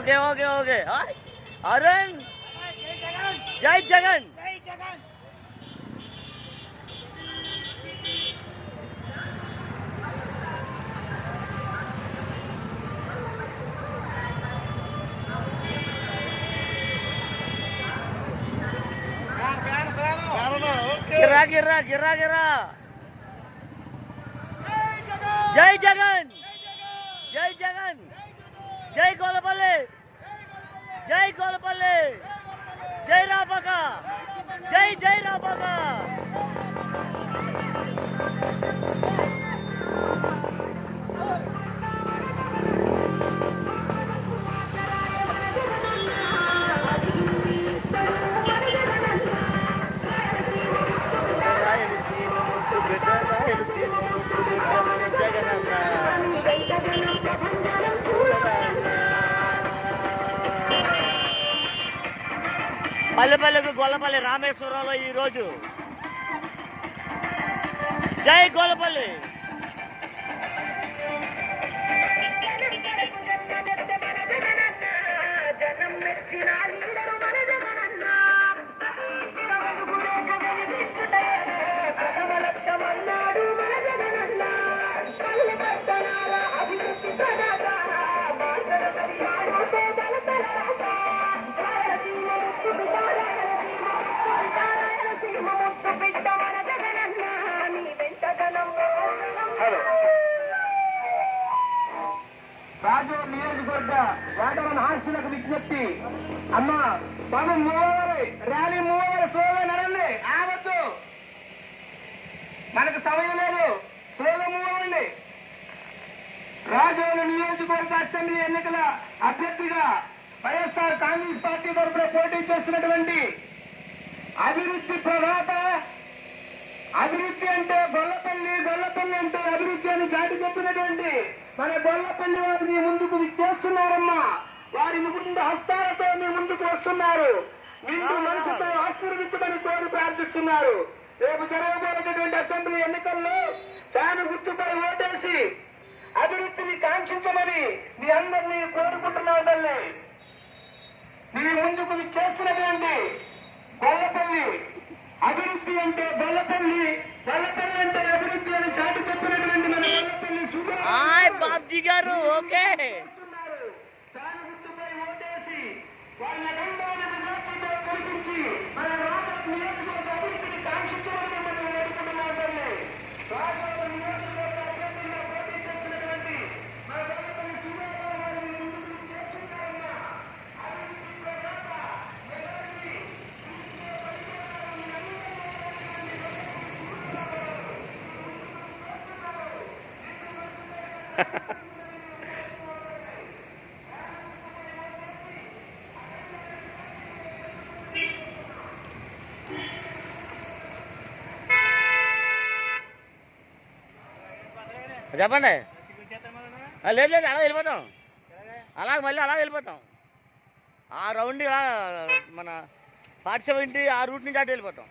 Okay okay okay. Arun. జై జగన్. గిర్రా గిర్రా గిర్రా గిర్రా. జై జగన్ జై జగన్ జై గోలపల్లి జై గోలపల్లి జై రాపక జై జై రాపక పల్లెపల్లెకు గొల్లపల్లి రామేశ్వరంలో ఈ రోజు. జై గొల్లపల్లి రాజు నియోజకవర్గ ఓటర్ల మహాశులకు విజ్ఞప్తి. అమ్మ బాబు మూవరి ర్యాలీ మూవరి సోలో నడండి ఆగద్దు. మనకు సమయం లేదు సోలో మూవండి అవ్వండి రాజోలు నియోజకవర్గ అసెంబ్లీ ఎన్నికల అభ్యర్థిగా వైఎస్ఆర్ కాంగ్రెస్ పార్టీ తరఫున పోటీ చేస్తున్నటువంటి అభివృద్ధి ప్రదాత అభివృద్ధి అంటే గొల్లపల్లి గొల్లపల్లి అంటే అభివృద్ధి అని చాటి చెప్పినటువంటి మన గొల్లపల్లి వారు మీ ముందుకు చేస్తున్నారమ్మా. వారి ముందు హస్తాలతో మీ ముందుకు వస్తున్నారు. నిండు మనసుతో ఆశీర్వించమని కోరి ప్రార్థిస్తున్నారు. రేపు జరగబోయేటటువంటి అసెంబ్లీ ఎన్నికల్లో తాను గుర్తుపై ఓటేసి అభివృద్ధిని కాంక్షించమని మీ అందరినీ కోరుకుంటున్నావు తల్లి. మీ ముందుకు చేస్తున్నటువంటి గొల్లపల్లి గొల్లపల్లి గొల్లపల్లి అంటే అభివృద్ధి అని చాటి చెప్పినటువంటి మన గొల్లపల్లి సుబ్రహ్మణ్యం హాయ్ బాబ్జీ గారు ఓకే చేస్తున్నారు. దాని గుర్తుపై ఓటేసి వాళ్ళ గండాన్ని మెజార్టీతో గెలిపించి మన రాజాల నియోజకవర్గ అభివృద్ధిని కాంక్షించమని మనం వేడుకుంటున్నాం తల్లి. రాజాల నియోజకవర్గ అభ్యర్థులుగా పోటీ చేస్తున్నటువంటి మన గొల్లపల్లి సుబ్రహ్మణ్యం గారిని ముందుకు చేస్తున్నారన్న అభివృద్ధి ప్రదాత ఎవరిని చెప్పండి. లేదు లేదు అలా వెళ్ళిపోతాం. అలా మళ్ళీ అలా వెళ్ళిపోతాం. ఆ రౌండ్ ఇలా మన పాఠశాల ఇంటి ఆ రూట్ నుంచి అటు వెళ్ళిపోతాం.